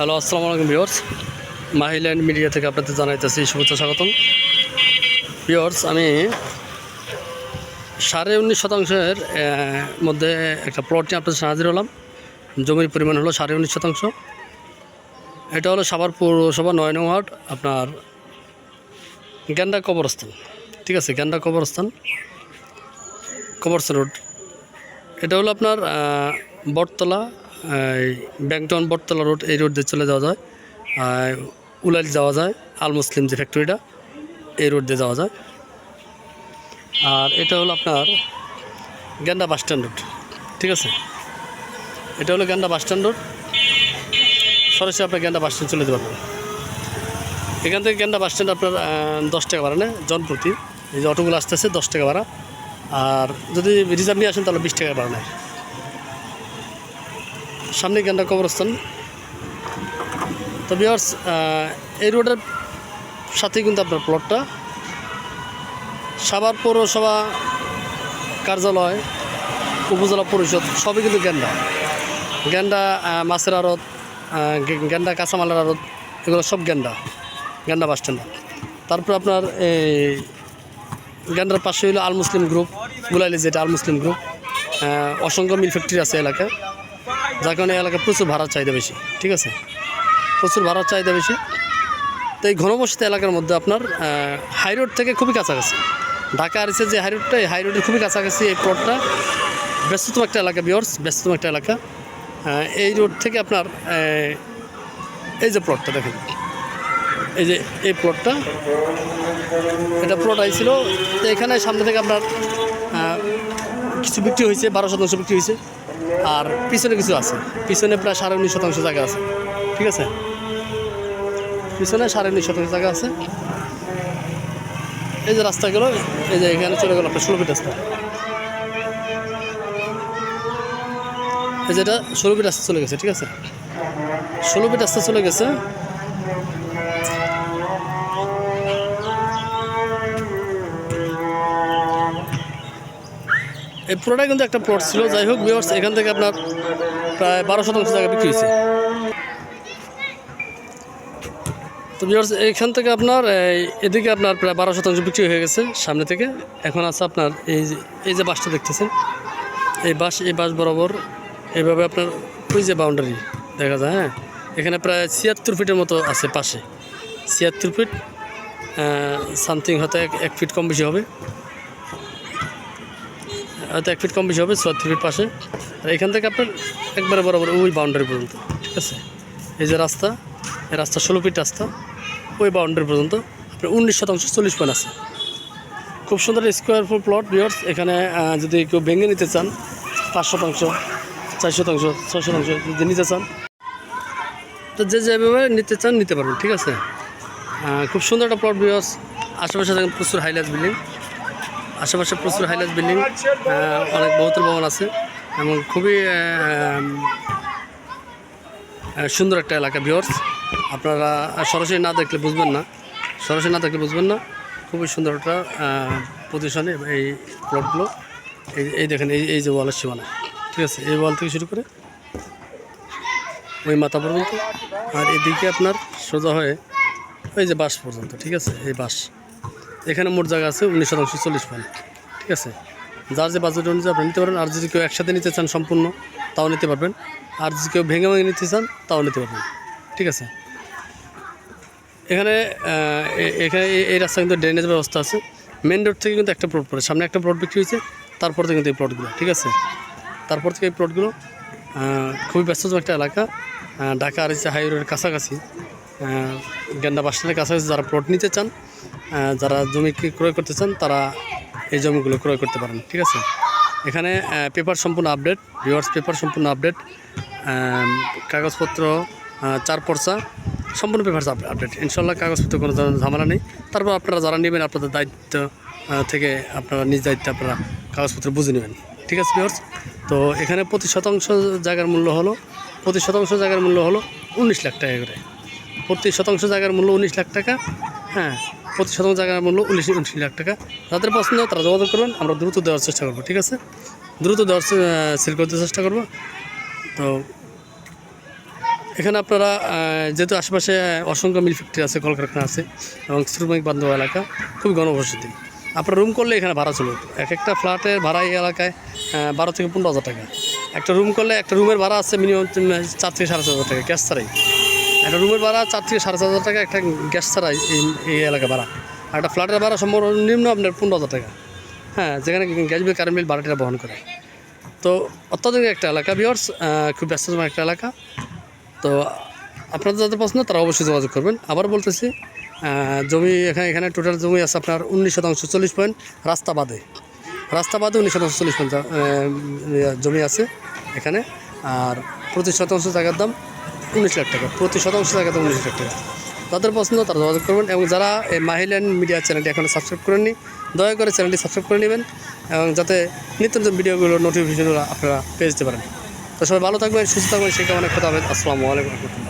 Hello, আসসালামু আলাইকুম viewers মাহিল্যান্ড media থেকে আপনাদের জানাইতেছি শুভেচ্ছা, স্বাগতম। ভিওর্স আমি সাড়ে উনিশ শতাংশের মধ্যে একটা প্লট নিয়ে আপনাদের হাজির হলাম। জমির পরিমাণ হলো সাড়ে উনিশ শতাংশ। এটা হলো সাভার পৌরসভা নয় নং ওয়ার্ড, আপনার গ্যান্ডা কবরস্থান। ঠিক আছে গ্যান্ডা কবরস্থান কবরস্থান রোড। এটা হলো আপনার বটতলা ব্যাংটন বটতলা রোড, এই রোড দিয়ে চলে যাওয়া যায়। উলাইল যাওয়া যায়, আল মুসলিম যে ফ্যাক্টরিটা, এই রোড দিয়ে যাওয়া যায়। আর এটা হলো আপনার গেন্ডা বাস স্ট্যান্ড রোড, ঠিক আছে? এটা হলো গেন্ডা বাস স্ট্যান্ড রোড। সরাসরি আপনার গেন্ডা বাস স্ট্যান্ড চলে যেতে পারবেন। এখান থেকে গেন্ডা বাস স্ট্যান্ড আপনার দশ টাকা ভাড়া নেয়, জনপ্রতি। এই যে অটোগুলো আসতেছে, দশ টাকা ভাড়া। আর যদি রিজার্ভ নিয়ে আসেন, তাহলে বিশ টাকা ভাড়া নেয়। সামনে গেন্ডা কবরস্থান। তো বিয়ার্স এই রোডের সাথেই কিন্তু আপনার প্লটটা সাভার পৌরসভা কার্যালয়, উপজেলা পরিষদ, সবই কিন্তু গেন্ডা। গেন্ডা মাছের আড়ত গেন্ডা কাঁচামালের আড়ত, এগুলো সব গেন্ডা গেন্ডা বাস স্ট্যান্ড। তারপর আপনার এই গেন্ডার পাশে হলো আল মুসলিম গ্রুপ গুলাইলে যেটা আল মুসলিম গ্রুপ অসংখ্য মিল ফ্যাক্টরি আছে এলাকায়। যার কারণে এই এলাকায় প্রচুর ভাড়ার চাহিদা বেশি, ঠিক আছে? প্রচুর ভাড়ার চাহিদা বেশি। তো এই ঘনবসতি এলাকার মধ্যে আপনার হাই রোড থেকে খুবই কাছাকাছি। ঢাকা আরিসের যে হাই রোডটা এই হাই রোডের খুবই কাছাকাছি এই প্লটটা ব্যস্ততম একটা এলাকা বিয়র্স ব্যস্ততম একটা এলাকা। এই রোড থেকে আপনার এই যে প্লটটা দেখেন। এই যে, এই প্লটটা এটা প্লট আইছিল তো এখানে সামনে থেকে আপনার কিছু বিক্রি হয়েছে, বারো শতাংশ বিক্রি হয়েছে। আর পিছনে কিছু আছে। পিছনে প্রায় সাড়ে উনিশ শতাংশ জায়গা আছে। ঠিক আছে? পিছনে সাড়ে উনিশ শতাংশ জায়গা আছে। এই যে রাস্তা গেলো এই যে এখানে চলে গেল আপনার ষোলো ফিট রাস্তা। এই যেটা ষোলো ফিট রাস্তা চলে গেছে, ঠিক আছে? ষোলো ফিট রাস্তা চলে গেছে। এই পুরোটাই কিন্তু একটা প্লট ছিল। যাই হোক ভিউয়ার্স এখান থেকে আপনার প্রায় বারো শতাংশ জায়গা বিক্রি হয়েছে। তো ভিউয়ার্স এইখান থেকে আপনার এদিকে আপনার প্রায় বারো শতাংশ বিক্রি হয়ে গেছে, সামনে থেকে। এখন আছে আপনার এই যে এই যে বাসটা দেখতেছেন। এই বাস এই বাস বরাবর এইভাবে আপনার ওই যে বাউন্ডারি দেখা যায় হ্যাঁ? এখানে প্রায় ছিয়াত্তর ফিটের মতো আছে পাশে। ছিয়াত্তর ফিট সামথিং হয়তো এক ফিট কম বেশি হবে। হয়তো এক ফিট কম বেশি হবে চুয়াত্তর ফিট পাশে। আর এখান থেকে আপনার একবারে বরাবর ওই বাউন্ডারি পর্যন্ত, ঠিক আছে? এই যে রাস্তা, এই রাস্তা ষোলো ফিট রাস্তা, ওই বাউন্ডারি পর্যন্ত আপনার উনিশ শতাংশ চল্লিশ পয়েন্ট আছে। খুব সুন্দর স্কোয়ার ফুট প্লট বিয়ার্স এখানে যদি কেউ ভেঙে নিতে চান, পাঁচ শতাংশ, চার শতাংশ, ছয় শতাংশ যদি নিতে চান, তো যে যেভাবে নিতে চান নিতে পারবেন, ঠিক আছে? খুব সুন্দর একটা প্লট বিয়ার্স আশেপাশে প্রচুর হাইলাইট বিল্ডিং আশেপাশে প্রচুর হাইলাইট বিল্ডিং অনেক বহুতল ভবন আছে এবং খুবই সুন্দর একটা এলাকা ভিওর্স আপনারা সরাসরি না দেখলে বুঝবেন না, সরাসরি না দেখলে বুঝবেন না। খুবই সুন্দর একটা পজিশনে এই প্লটগুলো এই এই দেখেন, এই এই যে ওয়ালের সীমানা। ঠিক আছে, এই ওয়াল থেকে শুরু করে ওই মাথা পর্যন্ত। আর এদিকে আপনার সোজা হয়ে ওই যে বাস পর্যন্ত, ঠিক আছে, এই বাস এখানে মোট জায়গা আছে উনিশ শতাংশ চল্লিশ পয়েন্ট। ঠিক আছে? যার যে বাজেট অনুযায়ী আপনি নিতে পারেন, আর যদি কেউ একসাথে নিতে চান সম্পূর্ণ, তাও নিতে পারবেন। আর যদি কেউ ভেঙে ভেঙে নিতে চান, তাও নিতে পারবেন। ঠিক আছে? এখানে এখানে এই- রাস্তা কিন্তু ড্রেনেজ ব্যবস্থা আছে। মেন রোড থেকে কিন্তু একটা প্লট পড়ে। সামনে একটা প্লট বিক্রি হয়েছে, তারপর থেকে কিন্তু এই প্লটগুলো ঠিক আছে? তারপর থেকে এই প্লটগুলো খুবই ব্যস্ততম একটা এলাকা। ঢাকা আর হাই রোডের কাছাকাছি গেন্ডা বাস স্ট্যান্ডের কাছাকাছি যারা প্লট নিতে চান যারা জমি ক্রয় করতে চান, তারা এই জমিগুলো ক্রয় করতে পারেন, ঠিক আছে? এখানে পেপার সম্পূর্ণ আপডেট ভিওয়ার্স পেপার সম্পূর্ণ আপডেট কাগজপত্র চার পর্চা, সম্পূর্ণ পেপার আপডেট। ইনশাল্লাহ কাগজপত্র কোনো ধরনের ঝামেলা নেই। তারপর আপনারা যারা নেবেন, আপনাদের দায়িত্ব থেকে আপনারা নিজ দায়িত্বে আপনারা কাগজপত্র বুঝে নেবেন, ঠিক আছে ভিওর্স তো এখানে প্রতি শতাংশ জায়গার মূল্য হলো, প্রতি শতাংশ জায়গার মূল্য হলো উনিশ লাখ টাকা করে। প্রতি শতাংশ জায়গার মূল্য উনিশ লাখ টাকা হ্যাঁ প্রতি শতাংশ জায়গার মূল্য উনিশ উনিশ লাখ টাকা। যাদের পছন্দ তারা যোগাযোগ করবেন, আমরা দ্রুত দেওয়ার চেষ্টা করব, ঠিক আছে? দ্রুত দেওয়ার সেল করতে চেষ্টা করব। তো, এখানে আপনারা যেহেতু আশেপাশে অসংখ্য মিল ফ্যাক্টরি আছে, কলকারখানা আছে, এবং শ্রমিক বান্ধব এলাকা, খুবই ঘনবসতি আপনার রুম করলে এখানে ভাড়া চলবে এক একটা ফ্ল্যাটের ভাড়া এই এলাকায় বারো থেকে পনেরো হাজার টাকা। একটা রুম করলে একটা রুমের ভাড়া আছে মিনিমাম চার থেকে সাড়ে চার হাজার টাকা গ্যাস ছাড়াই। একটা রুমের ভাড়া চার থেকে সাড়ে চার হাজার টাকা, একটা গ্যাস ছাড়াই এই এই এলাকা ভাড়া। একটা ফ্ল্যাটের ভাড়া সম্ভব নিম্ন আপনার পনেরো হাজার টাকা। হ্যাঁ যেখানে গ্যাস বিল কারেন্ট বিল ভাড়াটা বহন করে। তো অত্যাধুনিক একটা এলাকা বিয়ার্স খুব ব্যস্ততম একটা এলাকা। তো আপনাদের যাদের পছন্দ, তারা অবশ্যই যোগাযোগ করবেন। আবার বলতেছি জমি এখানে এখানে টোটাল জমি আছে আপনার উনিশ শতাংশ চল্লিশ পয়েন্ট রাস্তা বাদে রাস্তা বাদে উনিশ শতাংশ চল্লিশ পয়েন্ট জমি আছে এখানে। আর প্রতি শতাংশ জায়গার দাম উনিশ লাখ টাকা। প্রতি শতাংশ থাকে উনিশ লাখ টাকা। তাদের পছন্দ, তারা যোগাযোগ করবেন এবং যারা এই মাহিল্যান্ড মিডিয়া চ্যানেলটি এখন সাবস্ক্রাইব করেননি, দয়া করে চ্যানেলটি সাবস্ক্রাইব করে নেবেন এবং যাতে নিত্য নতুন ভিডিওগুলো নোটিফিকেশনগুলো আপনারা পেয়ে যেতে পারেন। তো সবাই ভালো থাকবেন, সুস্থ থাকবেন সেই কারণে কথা হবে আসসালামু আলাইকুম